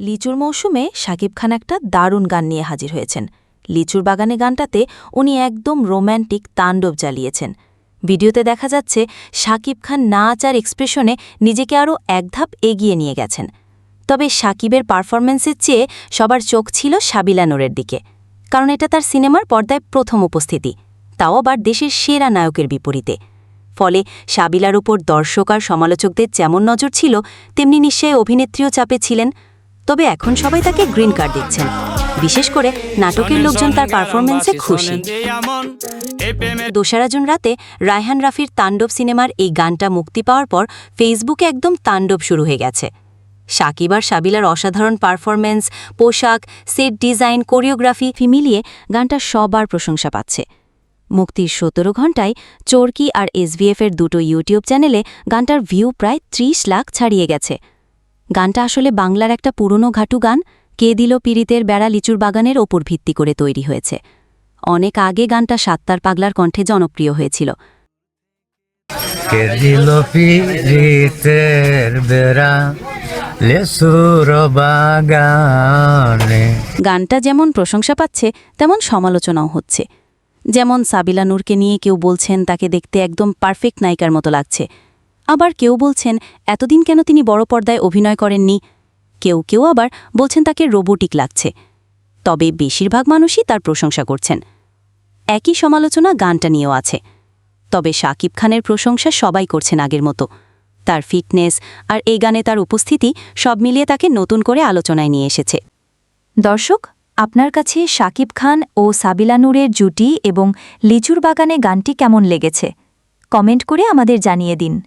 লিচুর মৌসুমে সাকিব খান একটা দারুণ গান নিয়ে হাজির হয়েছেন। লিচুর বাগানে গানটাতে উনি একদম রোম্যান্টিক তাণ্ডব চালিয়েছেন। ভিডিওতে দেখা যাচ্ছে শাকিব খান নাচ আর এক্সপ্রেশনে নিজেকে আরও এক ধাপ এগিয়ে নিয়ে গেছেন। তবে শাকিবের পারফরম্যান্সের চেয়ে সবার চোখ ছিল সাবিলা নূরের দিকে। কারণ এটা তার সিনেমার পর্দায় প্রথম উপস্থিতি। তাও আবার দেশের সেরা নায়কের বিপরীতে। ফলে সাবিলার উপর দর্শক আর সমালোচকদের যেমন নজর ছিল, তেমনি নিশ্চয়ই অভিনেত্রীও চাপে ছিলেন। তবে এখন সবাই তাকে গ্রিন কার্ড দিচ্ছেন। বিশেষ করে নাটকের লোকজন তার পারফরমেন্সে খুশি। দোসারা জুন রাতে রায়হান রাফির তাণ্ডব সিনেমার এই গানটা মুক্তি পাওয়ার পর ফেসবুকে একদম তাণ্ডব শুরু হয়ে গেছে। সাকিব আর সাবিলার অসাধারণ পারফরমেন্স পোশাক, সেট ডিজাইন, কোরিওগ্রাফি মিলিয়ে গানটা সবার প্রশংসা পাচ্ছে। মুক্তির সতেরো ঘণ্টায় চোরকি আর এসভিএফের দুটো ইউটিউব চ্যানেলে গানটার ভিউ প্রায় ত্রিশ লাখ ছাড়িয়ে গেছে। গানটা আসলে বাংলার একটা পুরনো ঘাটু গান কে দিল পীড়িতের বেড়া লিচুর বাগানের ওপর ভিত্তি করে তৈরি হয়েছে। অনেক আগে গানটা সাত্তার পাগলার কণ্ঠে জনপ্রিয় হয়েছিল। কে দিল পিরিতের বেড়া লেসুর বাগানে? গানটা যেমন প্রশংসা পাচ্ছে তেমন সমালোচনাও হচ্ছে। যেমন সাবিলা নূরকে নিয়ে কেউ বলছেন তাকে দেখতে একদম পারফেক্ট নায়িকার মতো লাগছে। আবার কেউ বলছেন, এতদিন কেন তিনি বড় পর্দায় অভিনয় করেননি? কেউ কেউ আবার বলছেন, তাকে রোবোটিক লাগছে। তবে বেশিরভাগ মানুষই তার প্রশংসা করছেন। একই সমালোচনা গানটা নিয়েও আছে। তবে শাকিব খানের প্রশংসা সবাই করছেন আগের মতো। তার ফিটনেস আর এই গানে তার উপস্থিতি সব মিলিয়ে তাকে নতুন করে আলোচনায় নিয়ে এসেছে। দর্শক, আপনার কাছে শাকিব খান ও সাবিলা নূরের জুটি এবং লিচুর বাগানে গানটি কেমন লেগেছে? কমেন্ট করে আমাদের জানিয়ে দিন।